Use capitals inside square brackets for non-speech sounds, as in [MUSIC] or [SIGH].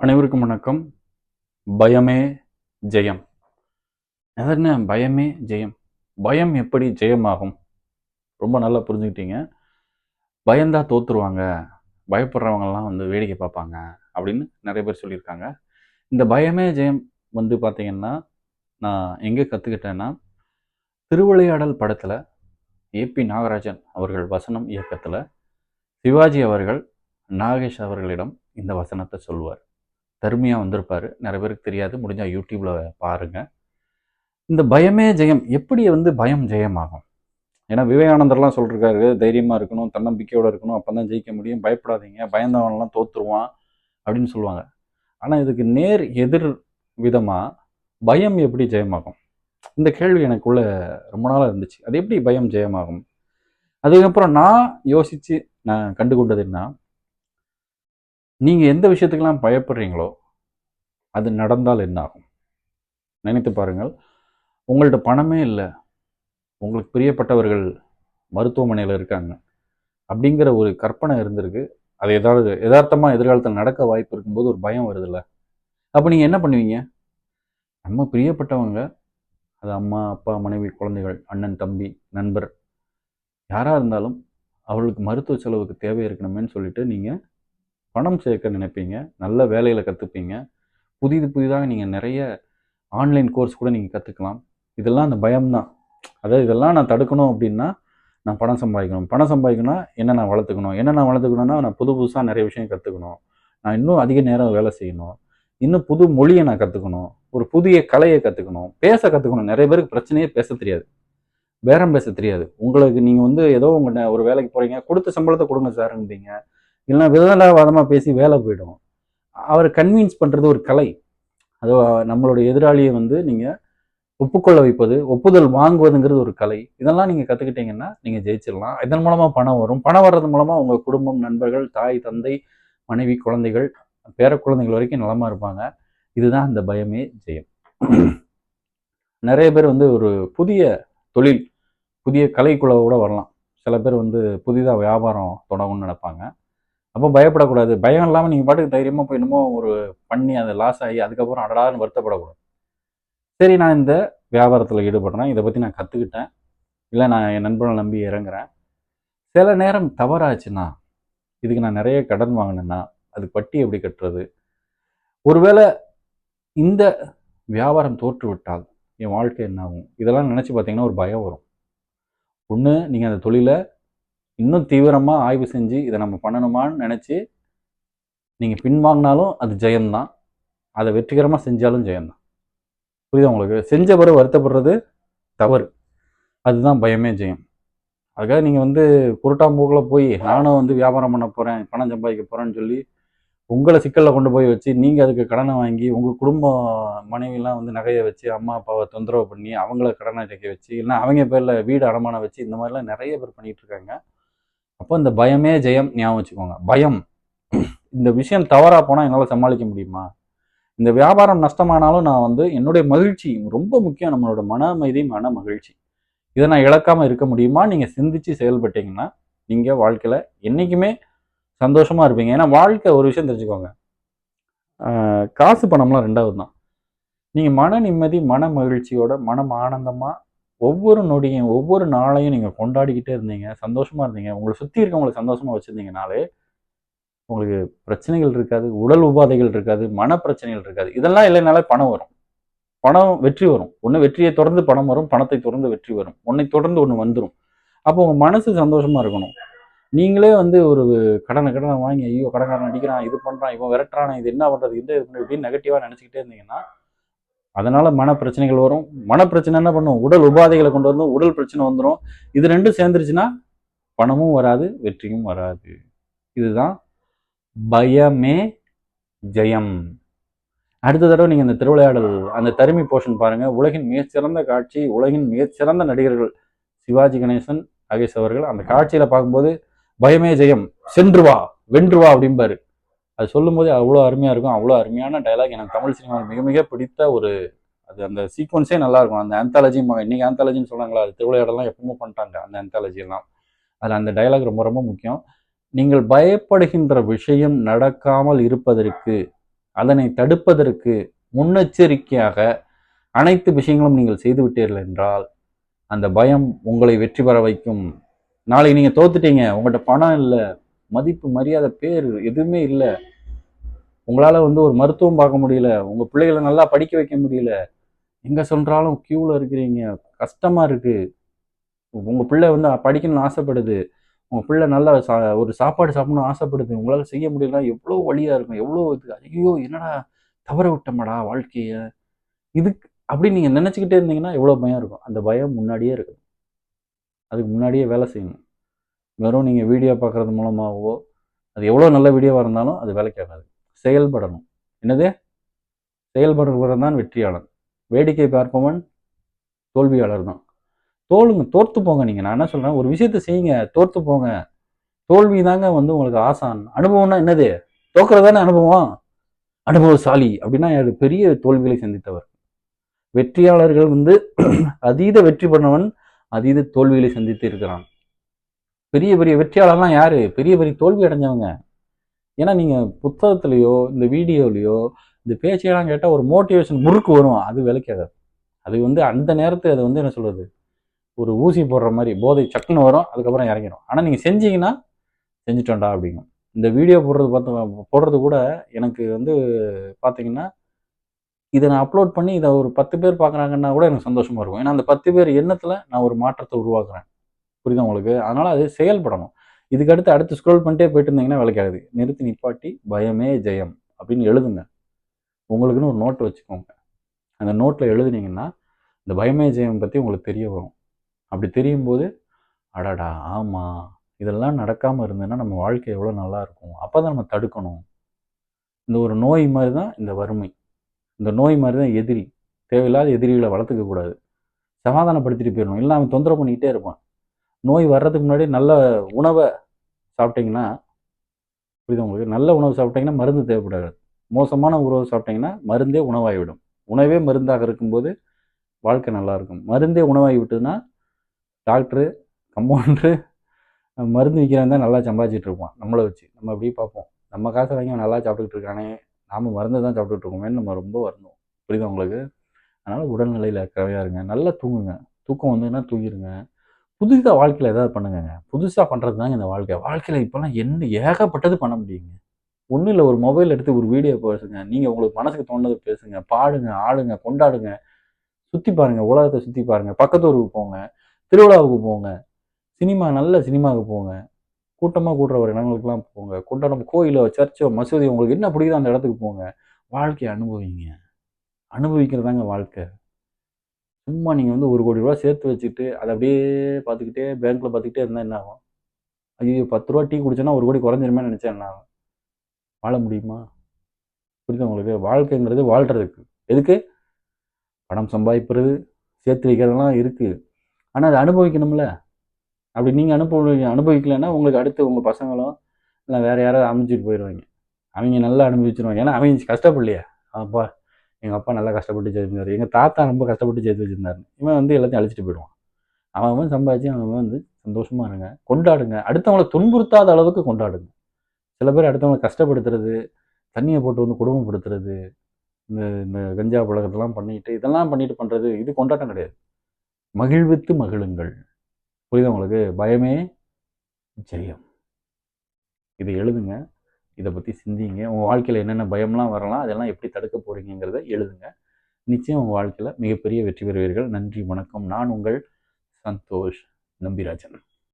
அனைவருக்கும் வணக்கம். பயமே ஜெயம். என்ன? பயமே ஜெயம். பயம் எப்படி ஜெயமாகும்? ரொம்ப நல்லா புரிஞ்சுக்கிட்டீங்க. பயந்தா தோத்துருவாங்க. பயப்படுறவங்கெல்லாம் வந்து வேடிக்கை பார்ப்பாங்க அப்படின்னு நிறைய பேர் சொல்லியிருக்காங்க. இந்த பயமே ஜெயம் வந்து பார்த்தீங்கன்னா நான் எங்கே கற்றுக்கிட்டேன்னா திருவிளையாடல் படத்தில் ஏபி நாகராஜன் அவர்கள் வசனம் இயக்கத்தில் சிவாஜி அவர்கள் நாகேஷ் அவர்களிடம் இந்த வசனத்தை சொல்வார் தருமையாக வந்திருப்பார். நிறைய பேருக்கு தெரியாது. முடிஞ்சால் யூடியூப்பில் பாருங்கள் இந்த பயமே ஜெயம். எப்படி வந்து பயம் ஜெயமாகும்? ஏன்னா விவேகானந்தர்லாம் சொல்லிருக்காரு தைரியமாக இருக்கணும் தன்னம்பிக்கையோடு இருக்கணும் அப்போ தான் ஜெயிக்க முடியும். பயப்படாதீங்க. பயந்தவனெலாம் தோற்றுருவான் அப்படின்னு சொல்லுவாங்க. ஆனால் இதுக்கு நேர் எதிர் விதமாக பயம் எப்படி ஜெயமாகும்? இந்த கேள்வி எனக்குள்ள ரொம்ப நாளாக இருந்துச்சு. அது எப்படி பயம் ஜெயமாகும்? அதுக்கப்புறம் நான் யோசித்து நான் கண்டுகொண்டது என்ன? நீங்கள் எந்த விஷயத்துக்கெல்லாம் பயப்படுறீங்களோ அது நடந்தால் என்ன ஆகும் நினைத்து பாருங்கள். உங்கள்ட்ட பணமே இல்லை. உங்களுக்கு பிரியப்பட்டவர்கள் மருத்துவமனையில் இருக்காங்க. அப்படிங்கிற ஒரு கற்பனை இருந்திருக்கு. அது ஏதாவது யதார்த்தமாக எதிர்காலத்தில் நடக்க வாய்ப்பு இருக்கும்போது ஒரு பயம் வருதுல்ல. அப்போ நீங்கள் என்ன பண்ணுவீங்க? நம்ம பிரியப்பட்டவங்க அது அம்மா அப்பா மனைவி குழந்தைகள் அண்ணன் தம்பி நண்பர் யாராக இருந்தாலும் அவளுக்கு மருத்துவ செலவுக்கு தேவை இருக்கணுமேன்னு சொல்லிட்டு நீங்கள் பணம் சேர்க்க நினைப்பீங்க நல்ல வேலையில் கற்றுப்பீங்க புதிது புதிதாக நீங்கள் நிறைய ஆன்லைன் கோர்ஸ் கூட நீங்கள் கற்றுக்கலாம் இதெல்லாம் அந்த பயம்தான். அதாவது இதெல்லாம் நான் தடுக்கணும் அப்படின்னா நான் பணம் சம்பாதிக்கணும். பணம் சம்பாதிக்கணும்னா என்ன நான் வளர்த்துக்கணும்? என்ன நான் வளர்த்துக்கணும்னா நான் புது புதுசாக நிறைய விஷயம் கற்றுக்கணும் நான் இன்னும் அதிக நேரம் வேலை செய்யணும். இன்னும் புது மொழியை நான் கற்றுக்கணும் ஒரு புதிய கலையை கற்றுக்கணும் பேச கற்றுக்கணும் நிறைய பேருக்கு பிரச்சனையே பேச தெரியாது. பேரம் பேச தெரியாது. உங்களுக்கு நீங்கள் வந்து ஏதோ உங்கள் ஒரு வேலைக்கு போகிறீங்க கொடுத்த சம்பளத்தை கொடுங்க சார்ன்றீங்க. இல்லைன்னா விதண்டாவாதமாக பேசி வேலை போயிடும். அவரை கன்வின்ஸ் பண்ணுறது ஒரு கலை. அது நம்மளுடைய எதிராளியை வந்து நீங்கள் ஒப்புக்கொள்ள வைப்பது ஒப்புதல் வாங்குவதுங்கிறது ஒரு கலை. இதெல்லாம் நீங்கள் கற்றுக்கிட்டீங்கன்னா நீங்கள் ஜெயிச்சிடலாம். இதன் மூலமாக பணம் வரும். பணம் வர்றது மூலமாக உங்கள் குடும்பம் நண்பர்கள் தாய் தந்தை மனைவி குழந்தைகள் பேர குழந்தைகள் வரைக்கும் நலமாக இருப்பாங்க. இதுதான் அந்த பயமே ஜெயம். நிறைய பேர் வந்து ஒரு புதிய தொழில் புதிய கலைக்குழவோட வரலாம். சில பேர் வந்து புதிதாக வியாபாரம் தொடங்கும்னு நினைப்பாங்க. அப்போ பயப்படக்கூடாது. பயம் இல்லாமல் நீங்கள் பாட்டுக்கு தைரியமாக போய் என்னமோ ஒரு பண்ணி அதை லாஸ் ஆகி அதுக்கப்புறம் அடடான்னு வருத்தப்படக்கூடாது. சரி நான் இந்த வியாபாரத்தில் ஈடுபடுறேன். இதை பற்றி நான் கற்றுக்கிட்டேன் இல்லை நான் என் நண்பனை நம்பி இறங்குறேன். சில நேரம் தவறாச்சுன்னா இதுக்கு நான் நிறைய கடன் வாங்கினேன்னா அதுக்கு பட்டி எப்படி கட்டுறது? ஒருவேளை இந்த வியாபாரம் தோற்றுவிட்டால் என் வாழ்க்கை என்ன ஆகும் இதெல்லாம் நினச்சி பார்த்தீங்கன்னா ஒரு பயம் வரும். ஒன்று நீங்கள் அந்த தொழிலை இன்னும் தீவிரமாக ஆய்வு செஞ்சு இதை நம்ம பண்ணணுமான்னு நினச்சி நீங்கள் பின்வாங்கினாலும் அது ஜெயம்தான். அதை வெற்றிகரமாக செஞ்சாலும் ஜெயம்தான். புரியுதா உங்களுக்கு? செஞ்ச பிறகு வருத்தப்படுறது தவறு. அதுதான் பயமே ஜெயம். அதுக்காக நீங்கள் வந்து குருட்டாம்பூக்கில் போய் நானும் வந்து வியாபாரம் பண்ண போகிறேன் பணம் சம்பாதிக்க போகிறேன்னு சொல்லி உங்களை சிக்கலில் கொண்டு போய் வச்சு நீங்கள் அதுக்கு கடனை வாங்கி உங்கள் குடும்ப மனைவிலாம் வந்து நகையை வச்சு அம்மா அப்பாவை தொந்தரவு பண்ணி அவங்கள கடனை அடைக்க வச்சு இல்லைன்னா அவங்க பேரில் வீடு அடமானம் வச்சு இந்த மாதிரிலாம் நிறைய பேர் பண்ணிகிட்டு இருக்காங்க. அப்போ இந்த பயமே ஜெயம் ஞாபகம் வச்சுக்கோங்க. பயம். இந்த விஷயம் தவறாக போனால் என்னால் சமாளிக்க முடியுமா? இந்த வியாபாரம் நஷ்டமானாலும் நான் வந்து என்னுடைய மகிழ்ச்சி ரொம்ப முக்கியம். நம்மளோட மன அமைதி மன மகிழ்ச்சி. இதை நான் இழக்காமல் இருக்க முடியுமா? நீங்கள் சிந்திச்சு செயல்பட்டீங்கன்னா நீங்கள் வாழ்க்கையில் என்றைக்குமே சந்தோஷமாக இருப்பீங்க. ஏன்னா வாழ்க்கை ஒரு விஷயம் தெரிஞ்சுக்கோங்க. காசு பணம்லாம் ரெண்டாவது தான் நீங்கள் மன நிம்மதி மன மகிழ்ச்சியோட மனம் ஆனந்தமாக ஒவ்வொரு நொடியும் ஒவ்வொரு நாளையும் நீங்கள் கொண்டாடிக்கிட்டே இருந்தீங்க சந்தோஷமாக இருந்தீங்க. உங்களை சுற்றி இருக்கவங்களை சந்தோஷமாக வச்சுருந்தீங்கனாலே உங்களுக்கு பிரச்சனைகள் இருக்காது உடல் உபாதைகள் இருக்காது மன பிரச்சனைகள் இருக்காது. இதெல்லாம் இல்லைனாலே பணம் வரும். பணம் வெற்றி வரும். ஒன்று வெற்றியை தொடர்ந்து பணம் வரும் பணத்தை தொடர்ந்து வெற்றி வரும். ஒன்றை தொடர்ந்து ஒன்று வந்துடும் அப்போ உங்கள் மனசு சந்தோஷமாக இருக்கணும். நீங்களே வந்து ஒரு கடனை கடனை வாங்கி ஐயோ கடன்காரன் அடிக்கிறான் இது பண்ணுறான் இவன் விரட்டுறான் இது என்ன பண்ணுறது இந்த இப்படின்னு நெகட்டிவாக நினச்சிக்கிட்டே இருந்தீங்கன்னா அதனால மன பிரச்சனைகள் வரும். மன பிரச்சனை என்ன பண்ணும்? உடல் உபாதைகளை கொண்டு வந்து உடல் பிரச்சனை வந்துடும் இது ரெண்டும் சேர்ந்துருச்சுன்னா பணமும் வராது வெற்றியும் வராது. இதுதான் பயமே ஜெயம். அடுத்த தடவை நீங்கள் இந்த திருவிளையாடல் அந்த தருமி போர்ஷன் பாருங்கள் உலகின் மிகச்சிறந்த காட்சி உலகின் மிகச்சிறந்த நடிகர்கள் சிவாஜி கணேசன் நாகேஷ் அவர்கள் அந்த காட்சியில் பார்க்கும்போது பயமே ஜெயம். சென்று வா வென்று வா அப்படிம்பாரு. அது சொல்லும்போது அவ்வளோ அருமையாக இருக்கும் அவ்வளோ அருமையான டைலாக் எனக்கு தமிழ் சினிமாவில் மிக மிக பிடித்த ஒரு அது அந்த சீக்வன்ஸே நல்லாயிருக்கும் அந்த ஆந்தாலஜி இன்னைக்கு ஆந்தாலஜின்னு சொன்னாங்களா அது திருவிளையாடலாம் எப்பவுமே பண்ணிட்டாங்க அந்த ஆந்தாலஜிலாம் அதில் அந்த டைலாக் ரொம்ப ரொம்ப முக்கியம். நீங்கள் பயப்படுகின்ற விஷயம் நடக்காமல் இருப்பதற்கு அதனை தடுப்பதற்கு முன்னெச்சரிக்கையாக அனைத்து விஷயங்களும் நீங்கள் செய்து விட்டீர்கள் என்றால் அந்த பயம் உங்களை வெற்றி பெற வைக்கும். நாளைக்கு நீங்கள் தோத்துட்டீங்க உங்கள்கிட்ட பணம் இல்லை மதிப்பு மரியாதை பேர் எதுவுமே இல்லை. உங்களால் வந்து ஒரு மருத்துவம் பார்க்க முடியல. உங்கள் பிள்ளைகளை நல்லா படிக்க வைக்க முடியல. எங்கே சொல்கிறாலும் க்யூவில் இருக்கிறீங்க. கஷ்டமாக இருக்குது உங்கள் பிள்ளை வந்து படிக்கணும்னு ஆசைப்படுது. உங்கள் பிள்ளை நல்லா சா ஒரு சாப்பாடு சாப்பிடணும்னு ஆசைப்படுது. உங்களால் செய்ய முடியல எவ்வளோ வழியாக இருக்கும்? எவ்வளோ இது? ஐயோ என்னடா தவற விட்டமாடா வாழ்க்கையை? இதுக்கு அப்படி நீங்கள் நினச்சிக்கிட்டே இருந்தீங்கன்னா எவ்வளோ பயம் இருக்கும். அந்த பயம் முன்னாடியே இருக்கும் அதுக்கு முன்னாடியே வேலை செய்யணும். வெறும் நீங்கள் வீடியோ பார்க்கறது மூலமாகவோ அது எவ்வளோ நல்ல வீடியோவாக இருந்தாலும் அது வேலைக்கு ஆகாது செயல்படணும். என்னது? செயல்படுறவன் தான் வெற்றியாளன் வேடிக்கை பார்ப்பவன் தோல்வியாளர் தான். தோலுங்க தோற்று போங்க நீங்கள் நான் என்ன சொல்கிறேன் ஒரு விஷயத்த செய்யுங்க. தோற்று போங்க. தோல்வி தாங்க வந்து உங்களுக்கு ஆசான். அனுபவம்னா என்னது? தோக்குறது தானே அனுபவம்? அனுபவசாலி. அப்படின்னா பெரிய தோல்விகளை சந்தித்தவர். வெற்றியாளர்கள் வந்து [CLEARS THROAT] அதீத வெற்றி பண்ணவன் அதீத தோல்விகளை சந்தித்து இருக்கிறான். பெரிய பெரிய வெற்றியாளர்லாம் யாரு? பெரிய பெரிய தோல்வி அடைஞ்சவங்க. ஏன்னா நீங்க புத்தகத்துலேயோ இந்த வீடியோலையோ இந்த பேச்சையெல்லாம் கேட்டால் ஒரு மோட்டிவேஷன் முறுக்கு வரும். அது விளக்காது. அது வந்து அந்த நேரத்தில் அது வந்து என்ன சொல்றது? ஒரு ஊசி போடுற மாதிரி போதை சக்குன்னு வரும் அதுக்கப்புறம் இறங்கிடும். ஆனால் நீங்கள் செஞ்சீங்கன்னா செஞ்சுட்டோண்டா அப்படிங்கும். இந்த வீடியோ போடுறது பார்த்து போடுறது கூட எனக்கு வந்து பார்த்தீங்கன்னா இதை நான் அப்லோட் பண்ணி இதை ஒரு பத்து பேர் பார்க்குறாங்கன்னா கூட எனக்கு சந்தோஷமாக இருக்கும். ஏன்னா அந்த பத்து பேர் எண்ணத்தில் நான் ஒரு மாற்றத்தை உருவாக்குறேன். புரியுதா உங்களுக்கு? அதனால அது செயல்படணும். இதுக்கு அடுத்து அடுத்து ஸ்க்ரோல் பண்ணிட்டே போயிட்டு இருந்தீங்கன்னா வேலைக்காகுது நிறுத்தி நிப்பாட்டி பயமே ஜெயம் அப்படின்னு எழுதுங்க. உங்களுக்குன்னு ஒரு நோட் வச்சுக்கோங்க. அந்த நோட்டில் எழுதுனீங்கன்னா இந்த பயமே ஜெயம் பற்றி உங்களுக்கு தெரிய வரும். அப்படி தெரியும் போது அடாடா ஆமாம் இதெல்லாம் நடக்காமல் இருந்ததுன்னா நம்ம வாழ்க்கை எவ்வளோ நல்லா இருக்கும். அப்போ தான் நம்ம தடுக்கணும். இந்த ஒரு நோய் மாதிரி தான் இந்த வறுமை. இந்த நோய் மாதிரி தான் எதிரி. தேவையில்லாத எதிரிகளை வளர்த்துக்க கூடாது சமாதானப்படுத்திட்டு போயிடணும். இல்லை அவன் தொந்தரவு பண்ணிக்கிட்டே இருப்பான். நோய் வர்றதுக்கு முன்னாடி நல்ல உணவை சாப்பிட்டீங்கன்னா புரியுது உங்களுக்கு? நல்ல உணவு சாப்பிட்டீங்கன்னா மருந்து தேவைப்படாது. மோசமான உணவு சாப்பிட்டீங்கன்னா மருந்தே உணவாகிவிடும். உணவே மருந்தாக இருக்கும்போது வாழ்க்கை நல்லா இருக்கும். மருந்தே உணவாகி விட்டதுன்னா டாக்டரு கம்பவுண்டரு மருந்து விற்கிறவன் தான் நல்லா சம்பாதிச்சிட்டு இருப்பான். நம்மளை வச்சு. நம்ம அப்படியே பார்ப்போம். நம்ம காசை வாங்கி அவன் நல்லா சாப்பிட்டுக்கிட்டு இருக்கானே நாம் மருந்து தான் சாப்பிட்டுட்டு இருக்கோமேன்னு நம்ம ரொம்ப வருந்தோம் புரியுதா உங்களுக்கு? அதனால் உடல்நிலையில் கவையாக இருங்க. நல்லா தூங்குங்க. தூக்கம் வந்துன்னா தூங்கிடுங்க புதுசாக வாழ்க்கையில் ஏதாவது பண்ணுங்கங்க. புதுசாக பண்ணுறது தாங்க இந்த வாழ்க்கை. வாழ்க்கையில் இப்போல்லாம் என்ன ஏகப்பட்டது பண்ண முடியுங்க. ஒன்றும் இல்லை ஒரு மொபைல் எடுத்து ஒரு வீடியோ பேசுங்க. நீங்கள் உங்களுக்கு மனசுக்கு தோணுது பேசுங்க. பாடுங்க ஆடுங்க கொண்டாடுங்க. சுற்றி பாருங்கள் உலகத்தை சுற்றி பாருங்கள் பக்கத்தூருக்கு போங்க திருவிழாவுக்கு போங்க சினிமா நல்ல சினிமாவுக்கு போங்க கூட்டமாக கூட்டுற ஒரு இடங்களுக்குலாம் போங்க. கொண்டாடம் கோயிலோ சர்ச்சோ மசூதியோ உங்களுக்கு என்ன பிடிக்குதோ அந்த இடத்துக்கு போங்க. வாழ்க்கையை அனுபவிங்க. அனுபவிக்கிறதாங்க வாழ்க்கை. சும்மா நீங்கள் வந்து ஒரு கோடி ரூபா சேர்த்து வச்சுக்கிட்டு அதை அப்படியே பார்த்துக்கிட்டே பேங்க்கில் பார்த்துக்கிட்டே இருந்தால் என்ன ஆகும்? ஐயோ பத்து ரூபா டீ குடிச்சோன்னா ஒரு கோடி குறைஞ்சிருமே நினச்சா என்ன ஆகும்? வாழ முடியுமா? புரியுது உங்களுக்கு? வாழ்க்கைங்கிறது வாழ்கிறதுக்கு எதுக்கு? பணம் சம்பாதிப்பது சேர்த்து வைக்கிறதெல்லாம் இருக்குது ஆனால் அதை அனுபவிக்கணும்ல? அப்படி நீங்கள் அனுபவி அனுபவிக்கலைன்னா உங்களுக்கு அடுத்து உங்கள் பசங்களும் இல்லை வேறு யாராவது அமைச்சிட்டு போயிடுவாங்க அவங்க நல்லா அனுபவிச்சிருவாங்க. ஏன்னா அவங்க கஷ்டப்படலையா. அப்பா. எங்கள் அப்பா நல்லா கஷ்டப்பட்டு சேர்த்துருந்தாரு எங்கள் தாத்தா ரொம்ப கஷ்டப்பட்டு சேர்த்து வச்சிருந்தாரு இவன் வந்து எல்லாத்தையும் அழிச்சிட்டு போயிடுவான். அவன் அவன் சம்பாதிச்சு அவன் வந்து சந்தோஷமாக இருங்க கொண்டாடுங்க. அடுத்தவங்களை துன்புறுத்தாத அளவுக்கு கொண்டாடுங்க. சில பேர் அடுத்தவங்களை கஷ்டப்படுத்துறது தண்ணியை போட்டு வந்து குடும்பப்படுத்துறது இந்த இந்த கஞ்சா பழக்கத்தெல்லாம் பண்ணிட்டு இதெல்லாம் பண்ணிட்டு பண்ணுறது இது கொண்டாட்டம் கிடையாது. மகிழ்வித்து மகிழுங்கள். புரியுதா உங்களுக்கு? பயமே ஜெயம். இதை எழுதுங்க. இதை பற்றி சிந்திங்க. உங்கள் வாழ்க்கையில் என்னென்ன பயம்லாம் வரலாம் அதெல்லாம் எப்படி தடுக்க போகிறீங்கிறத எழுதுங்க. நிச்சயம் உங்கள் வாழ்க்கையில் மிகப்பெரிய வெற்றி பெறுவீர்கள். நன்றி வணக்கம். நான் உங்கள் சந்தோஷ் நம்பிராஜன்.